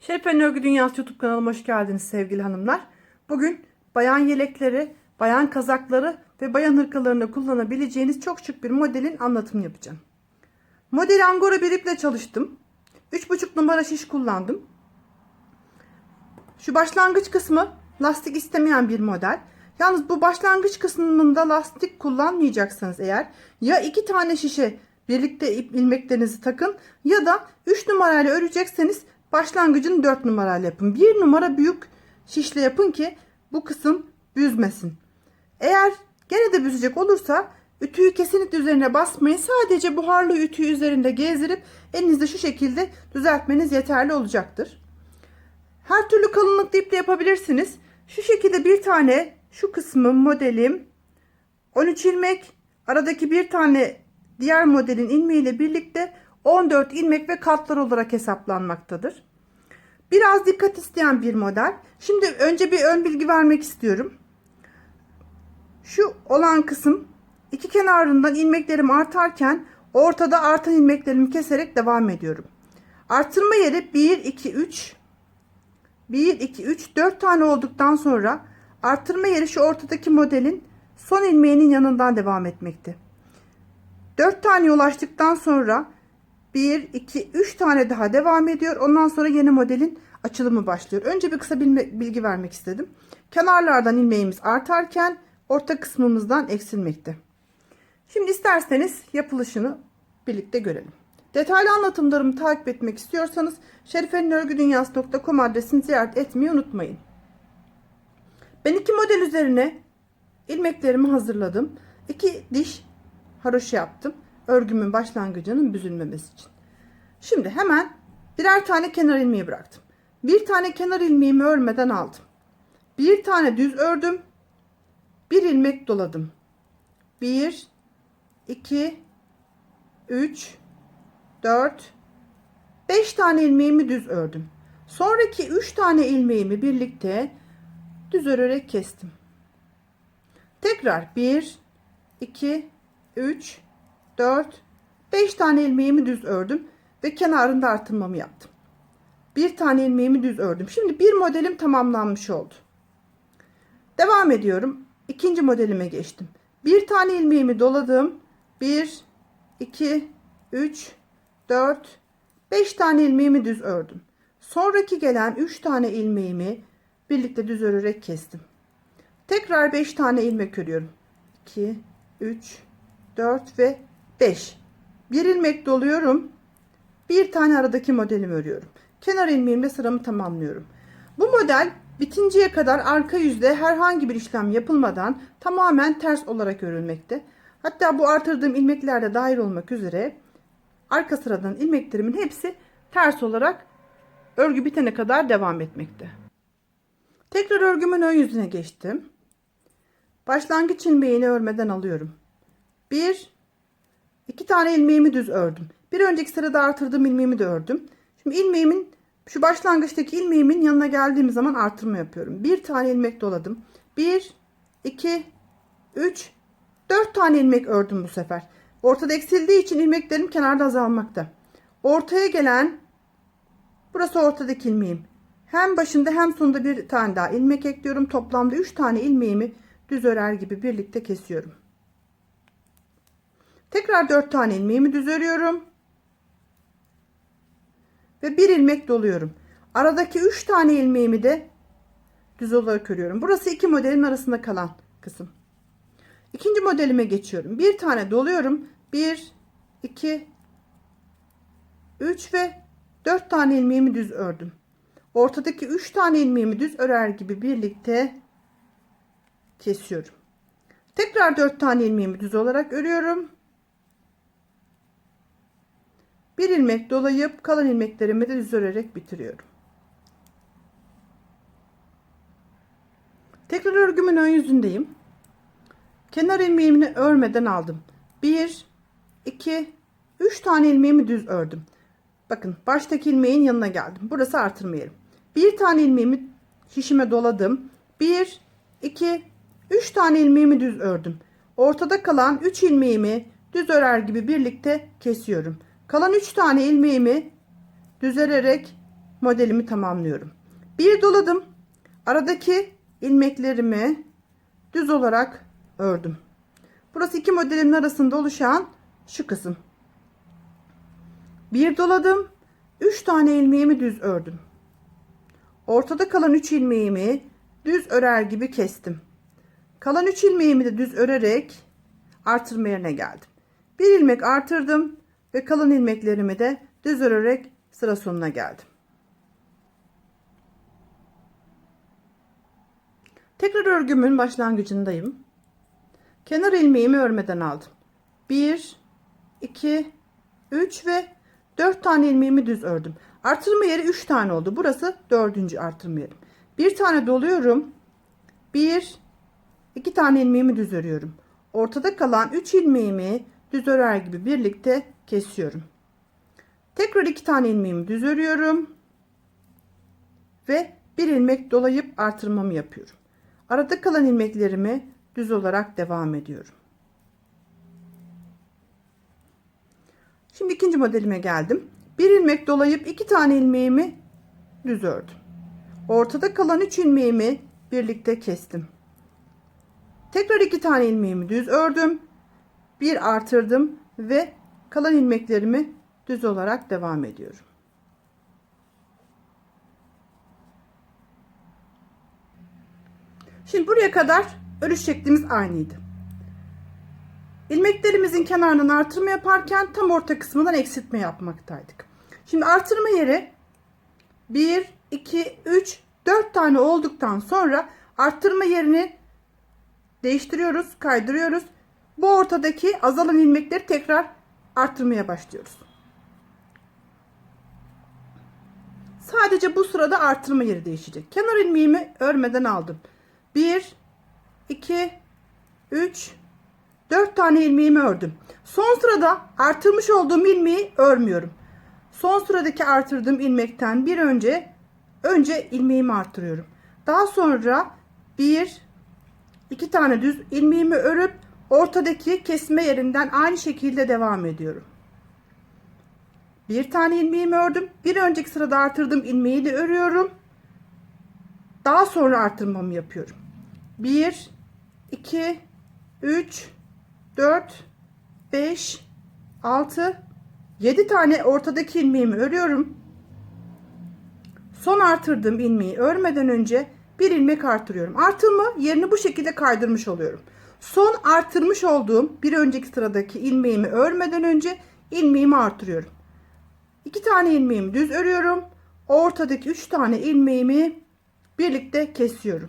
Şerifen Örgü Dünyası YouTube kanalıma hoş geldiniz sevgili hanımlar. Bugün bayan yelekleri, bayan kazakları ve bayan hırkalarında kullanabileceğiniz çok şık bir modelin anlatımını yapacağım. Modeli angora bir iple çalıştım. 3,5 numara şiş kullandım. Şu başlangıç kısmı lastik istemeyen bir model. Yalnız bu başlangıç kısmında lastik kullanmayacaksınız eğer ya iki tane şişe birlikte ilmeklerinizi takın ya da 3 numarayla örecekseniz başlangıcını 4 numarayla yapın. 1 numara büyük şişle yapın ki bu kısım büzmesin. Eğer gene de büzecek olursa ütüyü kesinlikle üzerine basmayın. Sadece buharlı ütüyü üzerinde gezdirip elinizde şu şekilde düzeltmeniz yeterli olacaktır. Her türlü kalınlıkta iple yapabilirsiniz. Şu şekilde bir tane şu kısmı modelim 13 ilmek aradaki bir tane diğer modelin ilmeğiyle birlikte 14 ilmek ve katlar olarak hesaplanmaktadır. Biraz dikkat isteyen bir model. Şimdi önce bir ön bilgi vermek istiyorum. Şu olan kısım iki kenarından ilmeklerim artarken ortada artan ilmeklerimi keserek devam ediyorum. Artırma yeri 1 2 3 1 2 3 4 tane olduktan sonra artırma yeri şu ortadaki modelin son ilmeğinin yanından devam etmekte. 4 tane ulaştıktan sonra 1 2 3 tane daha devam ediyor. Ondan sonra yeni modelin açılımı başlıyor. Önce bir kısa bilgi vermek istedim. Kenarlardan ilmeğimiz artarken orta kısmımızdan eksilmekte. Şimdi isterseniz yapılışını birlikte görelim. Detaylı anlatımlarımı takip etmek istiyorsanız şerifenörgüdünyası.com adresini ziyaret etmeyi unutmayın. Ben iki model üzerine ilmeklerimi hazırladım. İki diş haroşa yaptım. Örgümün başlangıcının büzülmemesi için. Şimdi hemen birer tane kenar ilmeği bıraktım. Bir tane kenar ilmeğimi örmeden aldım. Bir tane düz ördüm. Bir ilmek doladım. 1 2 3 4 5 tane ilmeğimi düz ördüm. Sonraki 3 tane ilmeğimi birlikte düz örerek kestim. Tekrar 1 2 3 4 5 tane ilmeğimi düz ördüm ve kenarında artırmamı yaptım. Bir tane ilmeğimi düz ördüm. Şimdi bir modelim tamamlanmış oldu. Devam ediyorum. İkinci modelime geçtim. Bir tane ilmeğimi doladım. 1 2 3 4 5 tane ilmeğimi düz ördüm. Sonraki gelen 3 tane ilmeğimi birlikte düz örerek kestim. Tekrar 5 tane ilmek örüyorum. 2 3 4 ve 5. Bir ilmek doluyorum. Bir tane aradaki modelimi örüyorum. Kenar ilmeğimle sıramı tamamlıyorum. Bu model bitinceye kadar arka yüzde herhangi bir işlem yapılmadan tamamen ters olarak örülmekte. Hatta bu artırdığım ilmekler de dahil olmak üzere arka sıradan ilmeklerimin hepsi ters olarak örgü bitene kadar devam etmekte. Tekrar örgümün ön yüzüne geçtim. Başlangıç ilmeğini örmeden alıyorum. Bir, iki tane ilmeğimi düz ördüm. Bir önceki sırada artırdığım ilmeğimi de ördüm. Şimdi ilmeğimin şu başlangıçtaki ilmeğimin yanına geldiğim zaman artırma yapıyorum. Bir tane ilmek doladım. Bir, iki, üç, dört tane ilmek ördüm bu sefer. Ortada eksildiği için ilmeklerim kenarda azalmakta. Ortaya gelen burası ortadaki ilmeğim. Hem başında hem sonunda bir tane daha ilmek ekliyorum. Toplamda 3 tane ilmeğimi düz örer gibi birlikte kesiyorum. Tekrar 4 tane ilmeğimi düz örüyorum. Ve bir ilmek doluyorum. Aradaki 3 tane ilmeğimi de düz olarak örüyorum. Burası iki modelin arasında kalan kısım. İkinci modelime geçiyorum. Bir tane doluyorum. 1 2 3 ve 4 tane ilmeğimi düz ördüm. Ortadaki 3 tane ilmeğimi düz örer gibi birlikte kesiyorum. Tekrar 4 tane ilmeğimi düz olarak örüyorum. Bir ilmek dolayıp kalan ilmeklerimi de düz örerek bitiriyorum. Tekrar örgümün ön yüzündeyim. Kenar ilmeğimi örmeden aldım. 1 2 3 tane ilmeğimi düz ördüm. Bakın baştaki ilmeğin yanına geldim. Burası artırma yerim. Bir tane ilmeğimi şişime doladım. 1 2 3 tane ilmeğimi düz ördüm. Ortada kalan 3 ilmeğimi düz örer gibi birlikte kesiyorum. Kalan 3 tane ilmeğimi düz örerek modelimi tamamlıyorum. Bir doladım. Aradaki ilmeklerimi düz olarak ördüm. Burası iki modelimin arasında oluşan şu kısım. Bir doladım. 3 tane ilmeğimi düz ördüm. Ortada kalan 3 ilmeğimi düz örer gibi kestim. Kalan 3 ilmeğimi de düz örerek artırma yerine geldim. Bir ilmek artırdım ve kalan ilmeklerimi de düz örerek sıra sonuna geldim. Tekrar örgümün başlangıcındayım. Kenar ilmeğimi örmeden aldım. 1 2 3 ve 4 tane ilmeğimi düz ördüm. Artırma yeri 3 tane oldu. Burası 4. artırma yerim. Bir tane doluyorum. 1 2 tane ilmeğimi düz örüyorum. Ortada kalan 3 ilmeğimi düz örer gibi birlikte kesiyorum. Tekrar 2 tane ilmeğimi düz örüyorum. Ve bir ilmek dolayıp artırmamı yapıyorum. Arada kalan ilmeklerimi düz olarak devam ediyorum. Şimdi ikinci modelime geldim. Bir ilmek dolayıp iki tane ilmeğimi düz ördüm. Ortada kalan üç ilmeğimi birlikte kestim. Tekrar iki tane ilmeğimi düz ördüm. Bir artırdım ve kalan ilmeklerimi düz olarak devam ediyorum. Şimdi buraya kadar örüş şeklimiz aynıydı. İlmeklerimizin kenarından artırma yaparken tam orta kısmından eksiltme yapmaktaydık. Şimdi artırma yeri 1, 2, 3, 4 tane olduktan sonra arttırma yerini değiştiriyoruz, kaydırıyoruz. Bu ortadaki azalan ilmekleri tekrar arttırmaya başlıyoruz. Sadece bu sırada artırma yeri değişecek. Kenar ilmeğimi örmeden aldım. 1 2 3 4 tane ilmeğimi ördüm. Son sırada artırmış olduğum ilmeği örmüyorum. Son sıradaki artırdığım ilmekten bir önce önce ilmeğimi artırıyorum. Daha sonra bir iki tane düz ilmeğimi örüp ortadaki kesme yerinden aynı şekilde devam ediyorum. Bir tane ilmeğimi ördüm. Bir önceki sırada artırdığım ilmeği de örüyorum. Daha sonra artırmamı yapıyorum. 1 2 3 4 5 6 7 tane ortadaki ilmeğimi örüyorum. Son artırdığım ilmeği örmeden önce bir ilmek artırıyorum. Artırma yerini bu şekilde kaydırmış oluyorum. Son artırmış olduğum bir önceki sıradaki ilmeğimi örmeden önce ilmeğimi artırıyorum. 2 tane ilmeğimi düz örüyorum. Ortadaki 3 tane ilmeğimi birlikte kesiyorum.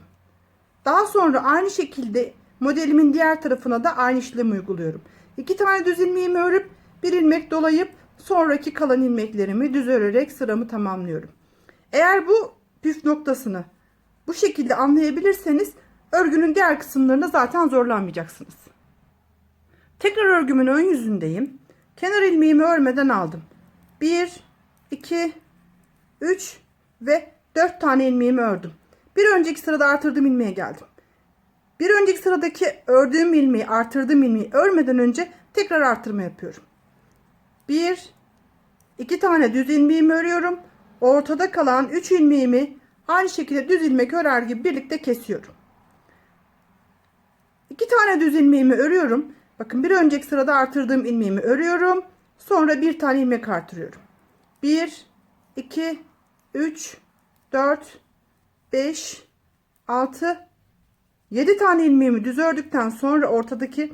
Daha sonra aynı şekilde modelimin diğer tarafına da aynı işlemi uyguluyorum. 2 tane düz ilmeğimi örüp bir ilmek dolayıp sonraki kalan ilmeklerimi düz örerek sıramı tamamlıyorum. Eğer bu püf noktasını bu şekilde anlayabilirseniz örgünün diğer kısımlarında zaten zorlanmayacaksınız. Tekrar örgümün ön yüzündeyim. Kenar ilmeğimi örmeden aldım. 1 2 3 ve 4 tane ilmeğimi ördüm. Bir önceki sırada artırdığım ilmeğe geldim. Bir önceki sıradaki ördüğüm ilmeği artırdığım ilmeği örmeden önce tekrar artırma yapıyorum. Bir, iki tane düz ilmeğimi örüyorum. Ortada kalan 3 ilmeğimi aynı şekilde düz ilmek örer gibi birlikte kesiyorum. İki tane düz ilmeğimi örüyorum. Bakın bir önceki sırada artırdığım ilmeğimi örüyorum. Sonra bir tane ilmek artırıyorum. 1 2 3 4 5 6 7 tane ilmeğimi düz ördükten sonra ortadaki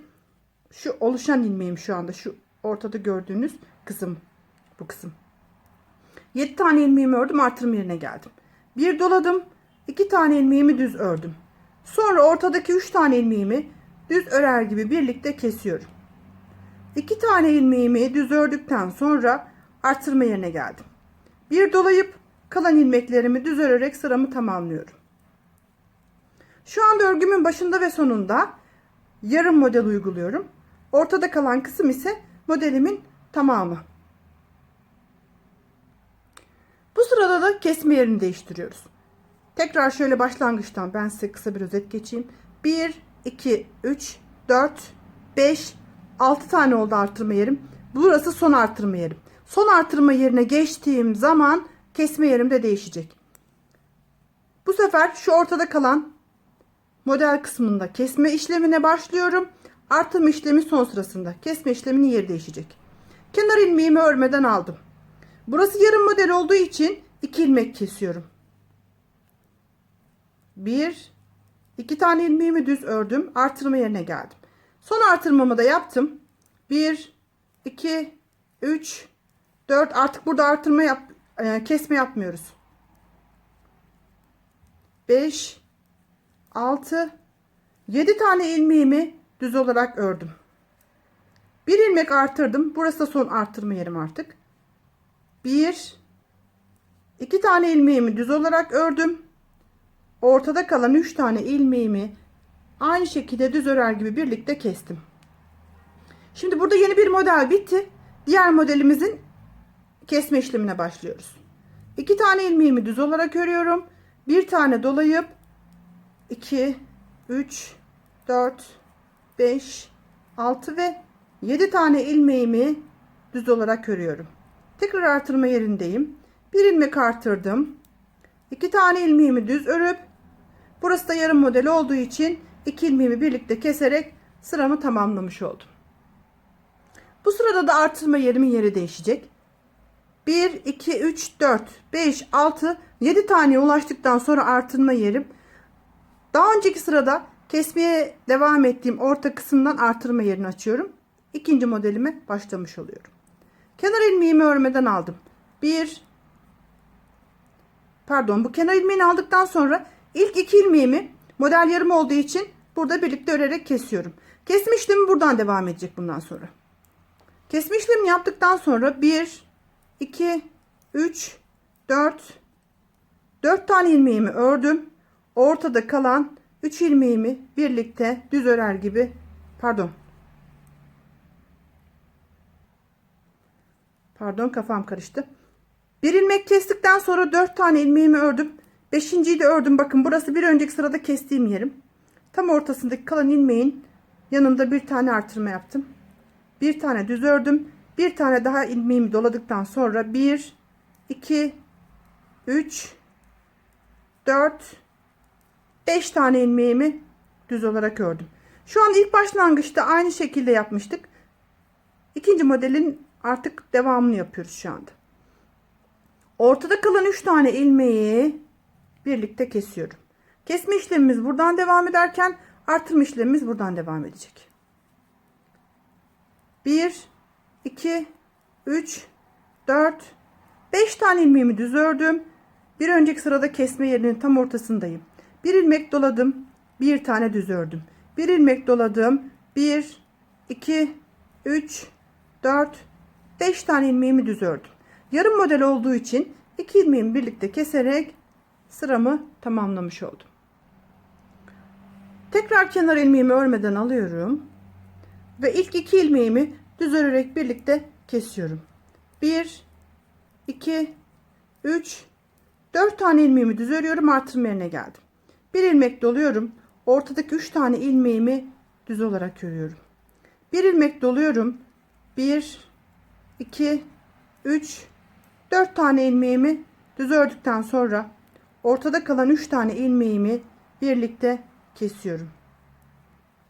şu oluşan ilmeğim şu anda şu ortada gördüğünüz kısım bu kısım. 7 tane ilmeğimi ördüm artırma yerine geldim. Bir doladım. 2 tane ilmeğimi düz ördüm. Sonra ortadaki 3 tane ilmeğimi düz örer gibi birlikte kesiyorum. 2 tane ilmeğimi düz ördükten sonra artırma yerine geldim. Bir dolayıp kalan ilmeklerimi düz örerek sıramı tamamlıyorum. Şu anda örgümün başında ve sonunda yarım model uyguluyorum. Ortada kalan kısım ise modelimin tamamı. Bu sırada da kesme yerini değiştiriyoruz. Tekrar şöyle başlangıçtan ben size kısa bir özet geçeyim. 1, 2, 3, 4, 5, 6 tane oldu artırma yerim. Burası son artırma yerim. Son artırma yerine geçtiğim zaman kesme yerim de değişecek. Bu sefer şu ortada kalan model kısmında kesme işlemine başlıyorum. Artırma işlemi son sırasında. Kesme işleminin yeri değişecek. Kenar ilmeğimi örmeden aldım. Burası yarım model olduğu için 2 ilmek kesiyorum. 1 2 tane ilmeğimi düz ördüm. Artırma yerine geldim. Son artırmamı da yaptım. 1 2 3 4 artık burada artırma yap e, kesme yapmıyoruz. 5 6 7 tane ilmeğimi düz olarak ördüm. Bir ilmek artırdım. Burası da son artırma yerim artık. 1 2 tane ilmeğimi düz olarak ördüm. Ortada kalan 3 tane ilmeğimi aynı şekilde düz örer gibi birlikte kestim. Şimdi burada yeni bir model bitti. Diğer modelimizin kesme işlemine başlıyoruz. 2 tane ilmeğimi düz olarak örüyorum. Bir tane dolayıp 2 3 4 5 6 ve 7 tane ilmeğimi düz olarak örüyorum. Tekrar artırma yerindeyim. Bir ilmek artırdım. 2 tane ilmeğimi düz örüp burası da yarım model olduğu için 2 ilmeğimi birlikte keserek sıramı tamamlamış oldum. Bu sırada da artırma yerimin yeri değişecek. 1 2 3 4 5 6 7 taneye ulaştıktan sonra artırma yerim. Daha önceki sırada kesmeye devam ettiğim orta kısımdan artırma yerini açıyorum. İkinci modelime başlamış oluyorum. Kenar ilmeğimi örmeden aldım. 1 Pardon bu kenar ilmeğini aldıktan sonra ilk iki ilmeğimi model yarım olduğu için burada birlikte örerek kesiyorum. Kesme işlemi buradan devam edecek bundan sonra. Kesme yaptıktan sonra 1 2 3 4 4 tane ilmeğimi ördüm. Ortada kalan 3 ilmeğimi birlikte düz örer gibi pardon. Pardon kafam karıştı. Bir ilmek kestikten sonra 4 tane ilmeğimi ördüm. Beşinciyi de ördüm. Bakın burası bir önceki sırada kestiğim yerim. Tam ortasındaki kalan ilmeğin yanında bir tane artırma yaptım. Bir tane düz ördüm. Bir tane daha ilmeğimi doladıktan sonra 1 2 3 4 5 tane ilmeğimi düz olarak ördüm. Şu an ilk başlangıçta aynı şekilde yapmıştık. İkinci modelin artık devamını yapıyoruz şu anda. Ortada kalan 3 tane ilmeği birlikte kesiyorum. Kesme işlemimiz buradan devam ederken artırma işlemimiz buradan devam edecek. 1 2 3 4 5 tane ilmeğimi düz ördüm. Bir önceki sırada kesme yerinin tam ortasındayım. Bir ilmek doladım. Bir tane düz ördüm. Bir ilmek doladım. 1 2 3 4 5 tane ilmeğimi düz ördüm. Yarım model olduğu için 2 ilmeğimi birlikte keserek sıramı tamamlamış oldum. Tekrar kenar ilmeğimi örmeden alıyorum. Ve ilk iki ilmeğimi düz örerek birlikte kesiyorum. 1 2 3 4 tane ilmeğimi düz örüyorum artırma yerine geldim. Bir ilmek doluyorum. Ortadaki 3 tane ilmeğimi düz olarak örüyorum. Bir ilmek doluyorum. 1 2 3 4 tane ilmeğimi düz ördükten sonra ortada kalan 3 tane ilmeğimi birlikte kesiyorum.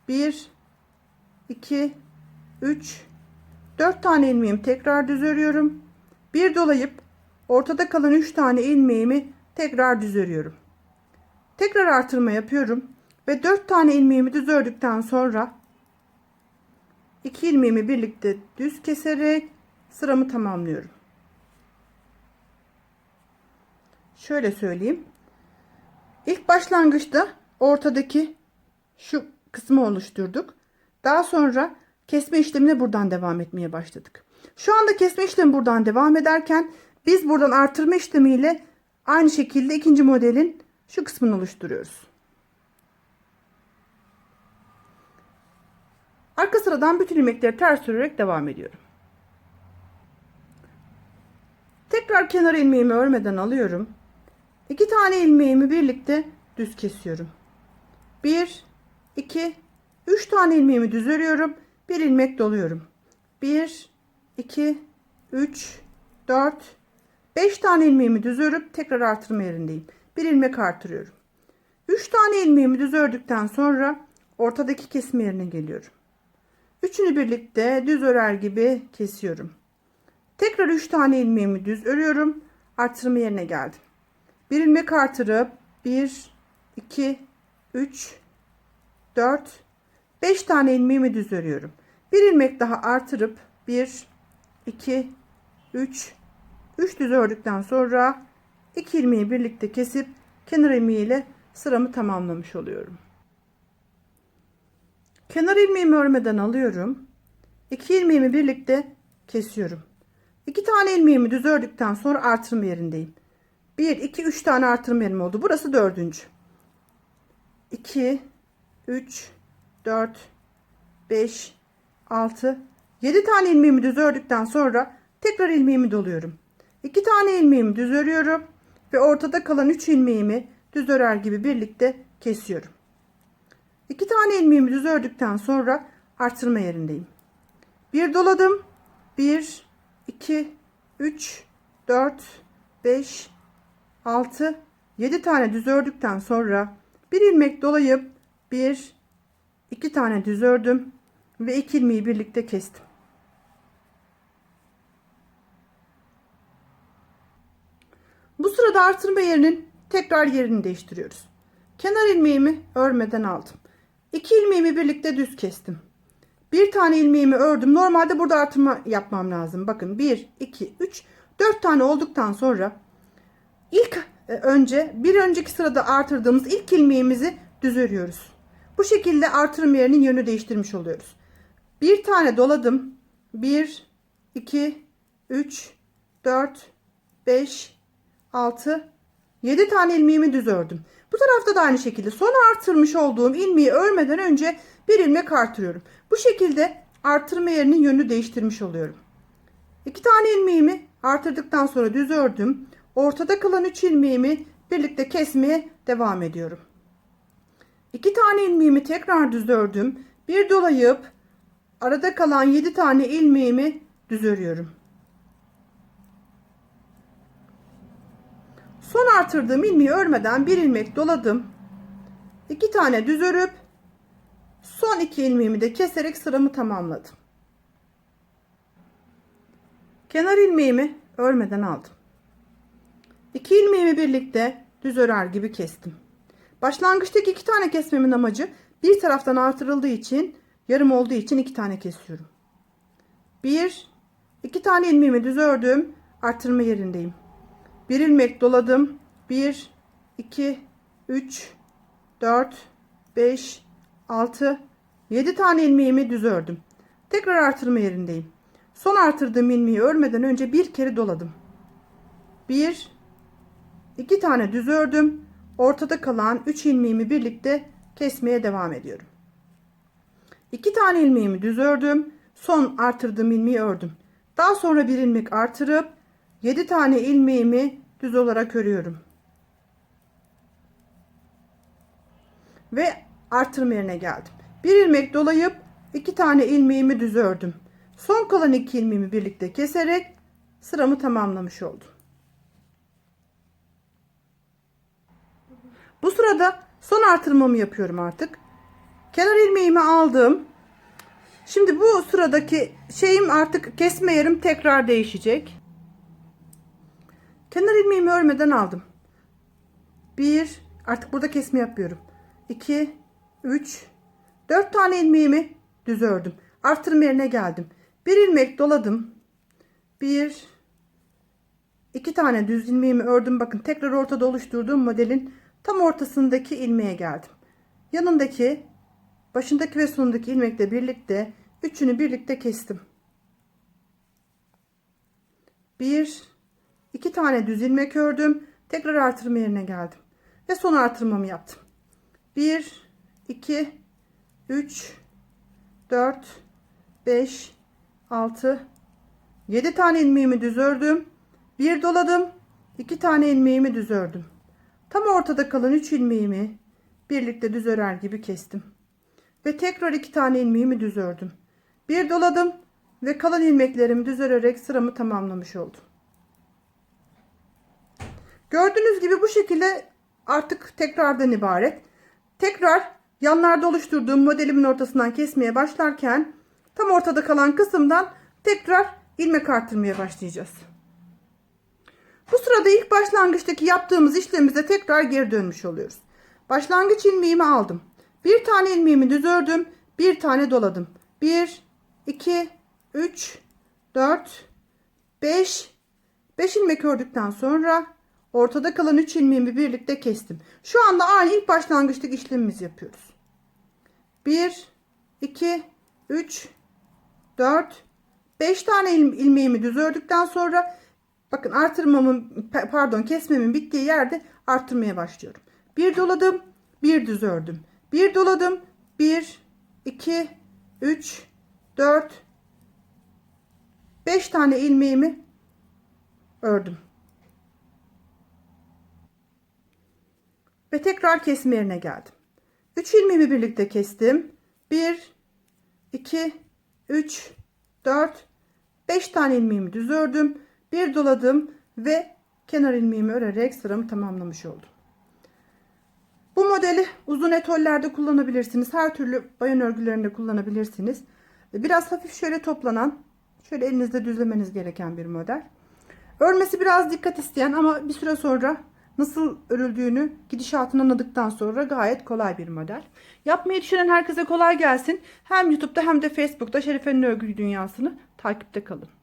1 2 3 4 tane ilmeğimi tekrar düz örüyorum. Bir dolayıp ortada kalan 3 tane ilmeğimi tekrar düz örüyorum. Tekrar artırma yapıyorum ve 4 tane ilmeğimi düz ördükten sonra 2 ilmeğimi birlikte düz keserek sıramı tamamlıyorum. Şöyle söyleyeyim. İlk başlangıçta ortadaki şu kısmı oluşturduk. Daha sonra kesme işlemine buradan devam etmeye başladık. Şu anda kesme işlemi buradan devam ederken biz buradan artırma işlemiyle aynı şekilde ikinci modelin şu kısmını oluşturuyoruz. Arka sıradan bütün ilmekleri ters örerek devam ediyorum. Tekrar kenar ilmeğimi örmeden alıyorum. İki tane ilmeğimi birlikte düz kesiyorum. 1 2 3 tane ilmeğimi düz örüyorum. Bir ilmek doluyorum. 1 2 3 4 5 tane ilmeğimi düz örüp tekrar artırma yerindeyim. Bir ilmek artırıyorum. 3 tane ilmeğimi düz ördükten sonra ortadaki kesme yerine geliyorum. Üçünü birlikte düz örer gibi kesiyorum. Tekrar 3 tane ilmeğimi düz örüyorum. Artırma yerine geldim. Bir ilmek artırıp 1 2 3 4 5 tane ilmeğimi düz örüyorum. Bir ilmek daha artırıp 1 2 3 3 düz ördükten sonra 2 ilmeği birlikte kesip kenar ilmeği ile sıramı tamamlamış oluyorum. Kenar ilmeğimi örmeden alıyorum. 2 ilmeğimi birlikte kesiyorum. 2 tane ilmeğimi düz ördükten sonra artırma yerindeyim. 1 2 3 tane artırma yerim oldu. Burası dördüncü. 2 3 4 5 6 7 tane ilmeğimi düz ördükten sonra tekrar ilmeğimi doluyorum. 2 tane ilmeğimi düz örüyorum ve ortada kalan 3 ilmeğimi düz örer gibi birlikte kesiyorum. 2 tane ilmeğimi düz ördükten sonra artırma yerindeyim. Bir doladım. 1 2 3 4 5 6 7 tane düz ördükten sonra bir ilmek dolayıp 1 2 tane düz ördüm ve 2 ilmeği birlikte kestim. Bu sırada artırma yerinin tekrar yerini değiştiriyoruz. Kenar ilmeğimi örmeden aldım. 2 ilmeğimi birlikte düz kestim. Bir tane ilmeğimi ördüm. Normalde burada artırma yapmam lazım. Bakın 1, 2, 3, 4 tane olduktan sonra ilk e, önce bir önceki sırada artırdığımız ilk ilmeğimizi düz örüyoruz. Bu şekilde artırma yerinin yönü değiştirmiş oluyoruz. Bir tane doladım. 1, 2, 3, 4, 5, 6, 7 tane ilmeğimi düz ördüm. Bu tarafta da aynı şekilde son artırmış olduğum ilmeği örmeden önce bir ilmek artırıyorum. Bu şekilde artırma yerinin yönünü değiştirmiş oluyorum. 2 tane ilmeğimi artırdıktan sonra düz ördüm. Ortada kalan 3 ilmeğimi birlikte kesmeye devam ediyorum. 2 tane ilmeğimi tekrar düz ördüm. Bir dolayıp arada kalan 7 tane ilmeğimi düz örüyorum. Son artırdığım ilmeği örmeden bir ilmek doladım. 2 tane düz örüp son iki ilmeğimi de keserek sıramı tamamladım. Kenar ilmeğimi örmeden aldım. 2 ilmeğimi birlikte düz örer gibi kestim. Başlangıçtaki iki tane kesmemin amacı bir taraftan artırıldığı için yarım olduğu için iki tane kesiyorum. Bir, iki tane ilmeğimi düz ördüm. Artırma yerindeyim. Bir ilmek doladım. 1, 2, 3, 4, 5, 6, 7 tane ilmeğimi düz ördüm. Tekrar artırma yerindeyim. Son artırdığım ilmeği örmeden önce bir kere doladım. 1, 2 tane düz ördüm. Ortada kalan 3 ilmeğimi birlikte kesmeye devam ediyorum. 2 tane ilmeğimi düz ördüm. Son artırdığım ilmeği ördüm. Daha sonra bir ilmek artırıp 7 tane ilmeğimi düz olarak örüyorum. Ve artırma yerine geldim. Bir ilmek dolayıp 2 tane ilmeğimi düz ördüm. Son kalan 2 ilmeğimi birlikte keserek sıramı tamamlamış oldum. Bu sırada son artırmamı yapıyorum artık. Kenar ilmeğimi aldım. Şimdi bu sıradaki şeyim artık kesme yerim tekrar değişecek. Kenar ilmeğimi örmeden aldım. 1 artık burada kesme yapıyorum. 2 3 4 tane ilmeğimi düz ördüm. Artırma yerine geldim. Bir ilmek doladım. 1 2 tane düz ilmeğimi ördüm. Bakın tekrar ortada oluşturduğum modelin tam ortasındaki ilmeğe geldim. Yanındaki başındaki ve sonundaki ilmekle birlikte üçünü birlikte kestim. 1 2 tane düz ilmek ördüm. Tekrar artırma yerine geldim. Ve son artırmamı yaptım. 1 2 3 4 5 6 7 tane ilmeğimi düz ördüm. Bir doladım. 2 tane ilmeğimi düz ördüm. Tam ortada kalan 3 ilmeğimi birlikte düz örer gibi kestim. Ve tekrar 2 tane ilmeğimi düz ördüm. Bir doladım ve kalan ilmeklerimi düz örerek sıramı tamamlamış oldum. Gördüğünüz gibi bu şekilde artık tekrardan ibaret. Tekrar yanlarda oluşturduğum modelimin ortasından kesmeye başlarken tam ortada kalan kısımdan tekrar ilmek artırmaya başlayacağız. Bu sırada ilk başlangıçtaki yaptığımız işlemimize tekrar geri dönmüş oluyoruz. Başlangıç ilmeğimi aldım. Bir tane ilmeğimi düz ördüm. Bir tane doladım. 1, 2, 3, 4, 5. 5 ilmek ördükten sonra ortada kalan 3 ilmeğimi birlikte kestim. Şu anda aynı ilk başlangıçtaki işlemimizi yapıyoruz. 1, 2, 3, 4, 5 tane il- ilmeğimi düz ördükten sonra bakın artırmamın pardon kesmemin bittiği yerde artırmaya başlıyorum. Bir doladım, bir düz ördüm. Bir doladım, 1, 2, 3, 4, 5 tane ilmeğimi ördüm. Ve tekrar kesme yerine geldim. 3 ilmeğimi birlikte kestim. 1 2 3 4 5 tane ilmeğimi düz ördüm. Bir doladım ve kenar ilmeğimi örerek sıramı tamamlamış oldum. Bu modeli uzun etollerde kullanabilirsiniz. Her türlü bayan örgülerinde kullanabilirsiniz. Biraz hafif şöyle toplanan, şöyle elinizde düzlemeniz gereken bir model. Örmesi biraz dikkat isteyen ama bir süre sonra nasıl örüldüğünü gidişatını anladıktan sonra gayet kolay bir model. Yapmayı düşünen herkese kolay gelsin. Hem YouTube'da hem de Facebook'ta Şerife'nin örgü dünyasını takipte kalın.